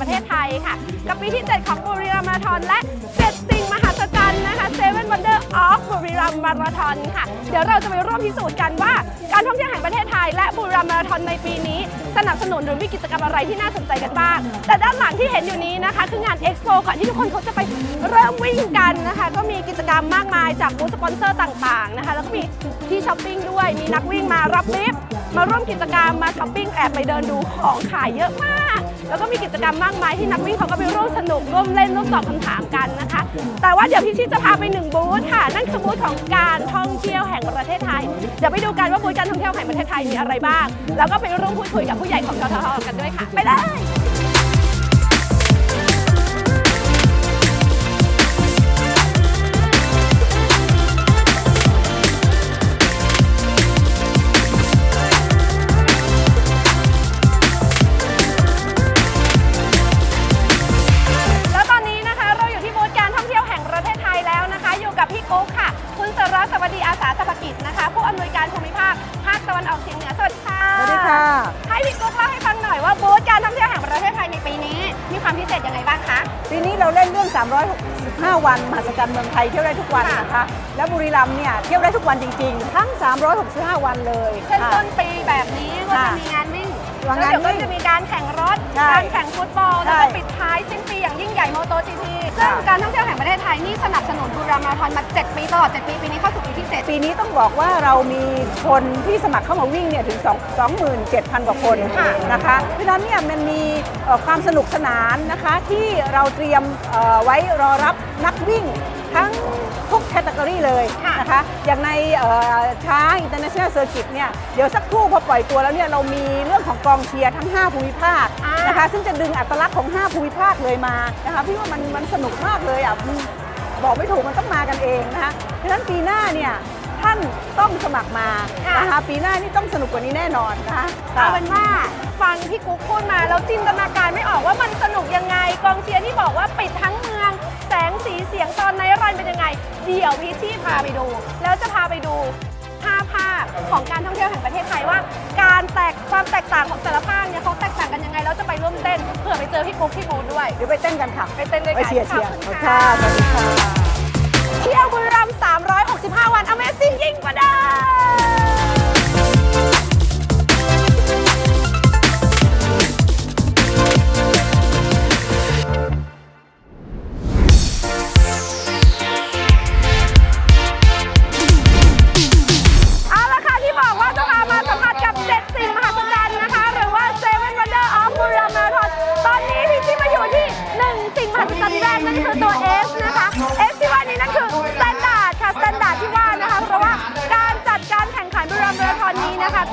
ประเทศไทยค่ะ กับปีที่ 7 ของบุรีรัมย์มาราธอนและ 7 สิ่งมหัศจรรย์นะคะ Seven Wonder of บุรีรัมย์มาราธอนค่ะ เดี๋ยวเราจะไปร่วมพิสูจน์กันว่า การท่องเที่ยวแห่งประเทศไทยและบุรีรัมย์มาราธอนในปีนี้ สนับสนุนหรือมีกิจกรรมอะไรที่น่าสนใจกันบ้าง แต่ด้านหลังที่เห็นอยู่นี้นะคะคืองานเอ็กซ์โปก่อนที่ทุกคนเขาจะไปเริ่มวิ่งกันนะคะ ก็มีกิจกรรมมากมายจากบูธสปอนเซอร์ต่างๆนะคะ แล้วก็มีที่ช้อปปิ้งด้วย มีนักวิ่งมารับลิฟต์มาร่วมกิจกรรมมาช้อปปิ้งแอบไปเดินดูของขายเยอะมากแล้วก็มีกิจกรรมมากมายที่นักวิ่งเขาก็ไปร่วมสนุกร่วมเล่นร่วมตอบคำถามกันนะคะ แต่ว่าเดี๋ยวพี่ชิดจะพาไปหนึ่งบูธค่ะ นั่นคือบูธของการท่องเที่ยวแห่งประเทศไทย เดี๋ยวไปดูกันว่าบูธการท่องเที่ยวแห่งประเทศไทยมีอะไรบ้าง แล้วก็ไปร่วมพูดคุยกับผู้ใหญ่ของกททกันด้วยค่ะ ไปเลย 365 วันมหัศจรรย์เมืองไทยเที่ยวได้ทุกวันค่ะนะคะ และบุรีรัมย์เนี่ยเที่ยวได้ทุกวันจริงๆ ทั้ง 365 วันเลยเช่นค่ะ ต้นปีแบบนี้ก็จะค่ะมีงานวิ่ง วางแล้วงานเดี๋ยวก็วิ่งจะมีการแข่งรถ ใช่การแข่งฟุตบอล ใช่แล้วก็ปิดท้ายสิ้นปีอย่างยิ่งใหญ่โมโตจีพีซึ่งค่ะการท่องเที่ยวแห่งประเทศไทยนี่สนับสนุนบุรีรัมย์มาราธอนมา 7 ปีตลอด 7 ปี ปีนี้เข้าสู่ปีที่ 7 ปีนี้ต้องบอกว่าเรามีคนที่สมัครเข้ามาวิ่งเนี่ยถึง2 27,000 กว่าคนค่ะ นะคะเพราะฉะนั้นเนี่ยมันมีเอ่อความสนุกสนานนะคะที่เราเตรียมเอ่อไว้รอรับนักวิ่งทั้งทุก แคตตากรีเลยค่ะนะคะอย่างในเอ่อช้าง International Circuit เนี่ยเดี๋ยวสักครู่พอปล่อยตัวแล้วเนี่ยเรามีเรื่องของกองเชียร์ทั้ง 5 ภูมิภาคอ่านนะคะซึ่งจะดึงอัตลักษณ์ของ 5 ภูมิภาคเลยมานะคะพี่ว่ามันมันสนุกมากเลยอะมันบอกไม่ถูกมันต้องมากันเองนะคะเพราะฉะนั้นปีหน้าเนี่ย ท่านต้องสมัครมาค่ะ นะคะปีหน้านี่ต้องสนุกกว่านี้แน่นอนนะคะเอาเป็นว่าฟังพี่กุ๊กพูดมาแล้วจินตนาการไม่ออกว่ามันสนุกยังไง กองเชียร์ที่บอกว่าปิดทั้งเมือง แสงสีเสียงตอนในรันเป็นยังไง เดี๋ยวพี่ชี่พาไปดู แล้วจะพาไปดูภาพภาคของการท่องเที่ยวแห่งประเทศไทยว่า การแตกความแตกต่างของแต่ละภาคเนี่ยเขาแตกต่างกันยังไงแล้วจะไปร่วมเต้นเผื่อไปเจอพี่กุ๊กพี่บูธด้วย เดี๋ยวไปเต้นกันค่ะ ไปเต้นด้วยไปกันเชียร์เชียร์ขอบคุณค่ะ ค่ะสวัสดีค่ะ 365 วัน Amazing ยิ่งกว่าเดิม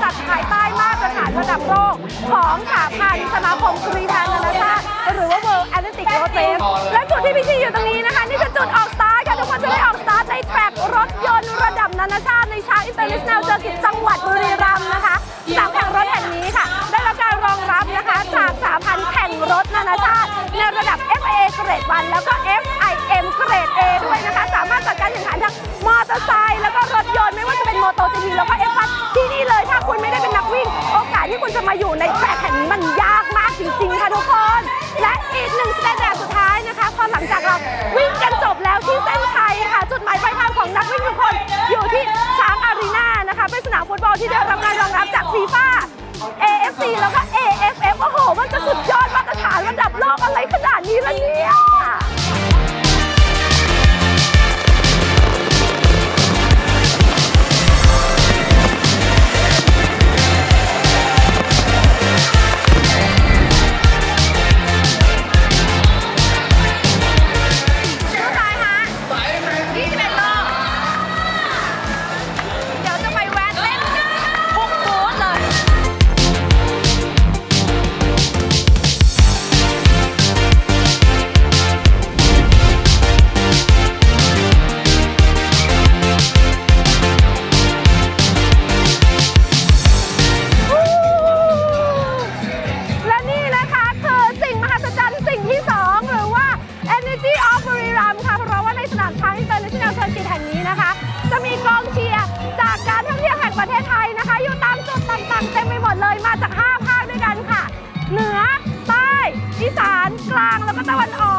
จัดภายใต้มาตรฐานระดับโลก ของสหพันธ์สมาคมกรีฑานานาชาติหรือว่า World Athletics Road Race และจุดที่พี่ชิอยู่ตรงนี้นะคะ นี่คือจุดออกสตาร์ทค่ะทุกคนจะได้ออกสตาร์ทในแทร็กรถยนต์ระดับนานาชาติในช้าง International Circuit จังหวัดบุรีรัมย์นะคะสามแข่งรถแห่งนี้ค่ะ ได้รับการรองรับนะคะจากสหพันธ์แข่งรถนานาชาติในระดับ FIA เกรด1แล้วก็ FIM เกรด A ด้วยนะคะ สามารถจัดการแข่งขันทั้งมอเตอร์ไซค์แล้วก็รถยนต์ไม่ว่าจะเป็นโมโต GP แล้วก็ หลังจากเราวิ่งกันจบแล้วที่เส้นชัยค่ะ จุดหมายปลายทางของนักวิ่งทุกคนอยู่ที่ช้างอารีนานะคะเป็นสนามฟุตบอลที่ได้รับการ ออกน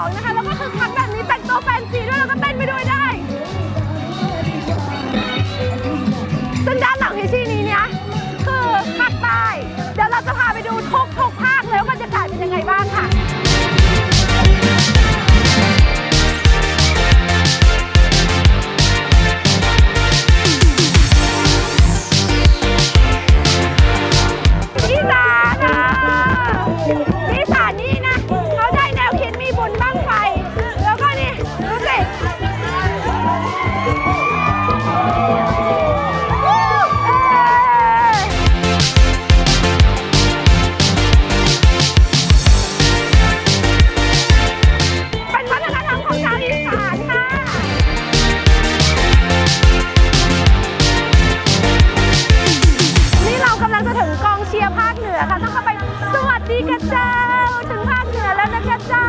ชียร์ภาคเหนือค่ะ ต้องเข้าไปสวัสดีกันเจ้า ถึงภาคเหนือแล้วนะกระเจ้า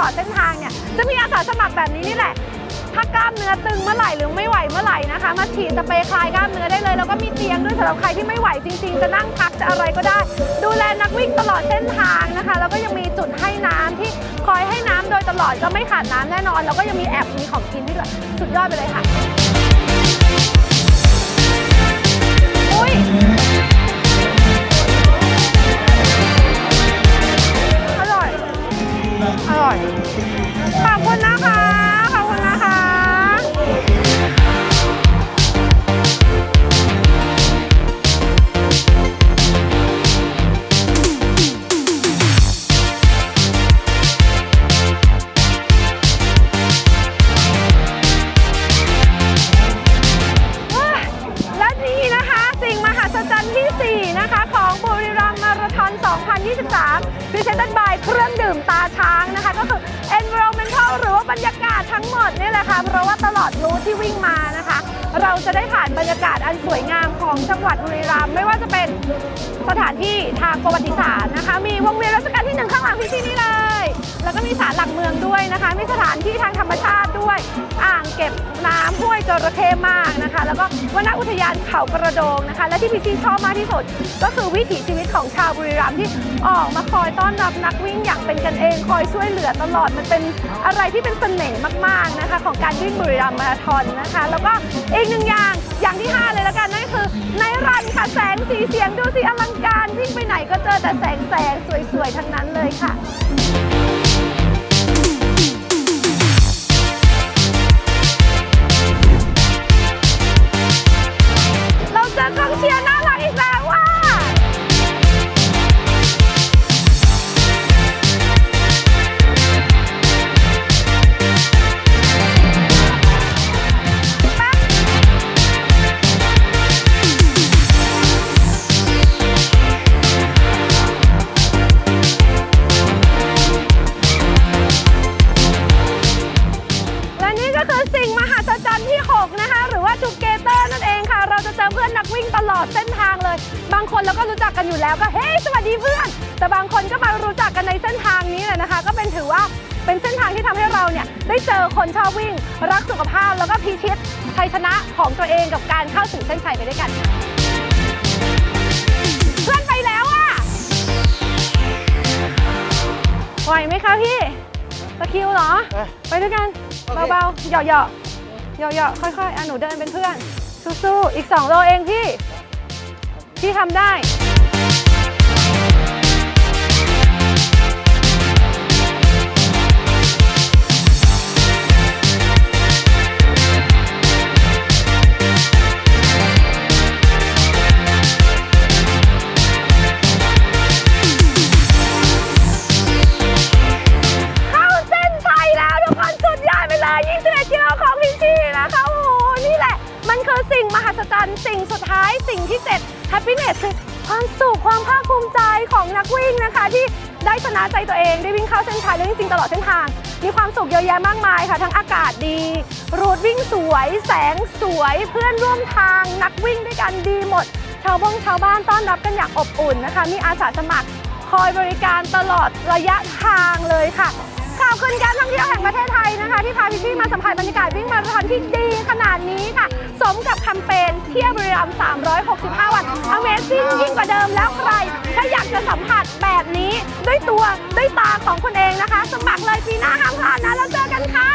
ลอดเส้นทางเนี่ยจะมีอาสาสมัครแบบนี้นี่แหละ ถ้ากล้ามเนื้อตึงเมื่อไหร่หรือไม่ไหวเมื่อไหร่นะคะ มาฉีดสเปรย์คลายกล้ามเนื้อได้เลย แล้วก็มีเตียงด้วยสำหรับใครที่ไม่ไหวจริง ๆ จะนั่งพักจะอะไรก็ได้ ดูแลนักวิ่งตลอดเส้นทางนะคะ แล้วก็ยังมีจุดให้น้ำที่คอยให้น้ำโดยตลอดก็ไม่ขาดน้ำแน่นอน แล้วก็ยังมีแอบมีของกินที่สุดยอดไปเลยค่ะอุ้ย เพราะว่าตลอดรูทที่วิ่งมานะคะ เราจะได้ผ่านบรรยากาศอันสวยงามของจังหวัดบุรีรัมย์ไม่ว่าจะเป็นสถานที่ทางประวัติศาสตร์นะคะ มีวงเวียนรัชกาลที่หนึ่งข้างหลังพี่ที่นี่เลย แล้วก็มีศาลหลักเมืองด้วยนะคะ มีสถานที่ทางธรรมชาติด้วย อ่างเก็บน้ำห้วยจระเข้มากนะคะ แล้วก็วนอุทยานเขากระโดงนะคะ และที่พี่ซีชอบมากที่สุด ก็คือวิถีชีวิตของชาวบุรีรัมย์ที่ออกมาคอยต้อนรับนักวิ่งอย่างเป็นกันเองคอยช่วยเหลือตลอดมันเป็นอะไรที่เป็นเสน่ห์มากๆนะคะ ของการวิ่งบุรีรัมย์มาราธอนนะคะ แล้วก็อีกหนึ่งอย่างอย่างที่ 5 เลยแล้วกันนั่นคือในรันค่ะแสงสีเสียงดูสิอลังการวิ่งไปไหนก็เจอแต่แสงแสงสวยๆทั้งนั้นเลยค่ะ ตลอดเส้นทางเลย บางคนเราก็รู้จักกันอยู่แล้วก็เฮ้ยสวัสดีเพื่อน แต่บางคนก็มารเส้นทางนี้แหละนะคะ ก็เป็นถือว่าเป็นเส้นทางที่ทำให้เราเนี่ยได้เจอคนชอบวิ่ง รักสุขภาพแล้วก็พิชิตชัยชนะของตัวเองกับการเข้าถึงเส้นชัยไปด้วยกันค่ะเพื่อนไปแล้วอะไหวไหมคะพี่ตะคริวเหรอเอ้ยไปด้วยกันโอเคเบาๆเหยาะๆเหยาะๆค่อยๆอะหนูเดินเป็นเพื่อน สู้ๆ อีก 2 โลเองพี่ พี่ทำได้ ของนักวิ่งนะคะ ที่ได้ชนะใจตัวเองได้วิ่งเข้าเส้นชัยแล้วจริงๆตลอดเส้นทาง มีความสุขเยอะแยะมากมายค่ะ ทั้งอากาศดี รูทวิ่งสวย แสงสวย เพื่อนร่วมทาง นักวิ่งด้วยกันดีหมด ชาวบ้งชาวบ้านต้อนรับกันอย่างอบอุ่นนะคะ มีอาสาสมัครคอยบริการตลอดระยะทางเลยค่ะ ขอบคุณการท่องเที่ยวแห่งประเทศไทยนะคะ ที่พาพี่ๆมาสัมผัสบรรยากาศวิ่งมาราธอนที่ดีขนาดนี้ค่ะ สมกับแคมเปญเที่ยวบริรัมย์365 วัน Amazing ยิ่งกว่าเดิมแล้วใคร ถ้าอยากจะสัมผัสแบบนี้ ด้วยตัวด้วยตาของคุณเองนะคะ สมัครเลยปีหน้าห้ามพลาดนะแล้วเจอกันค่ะ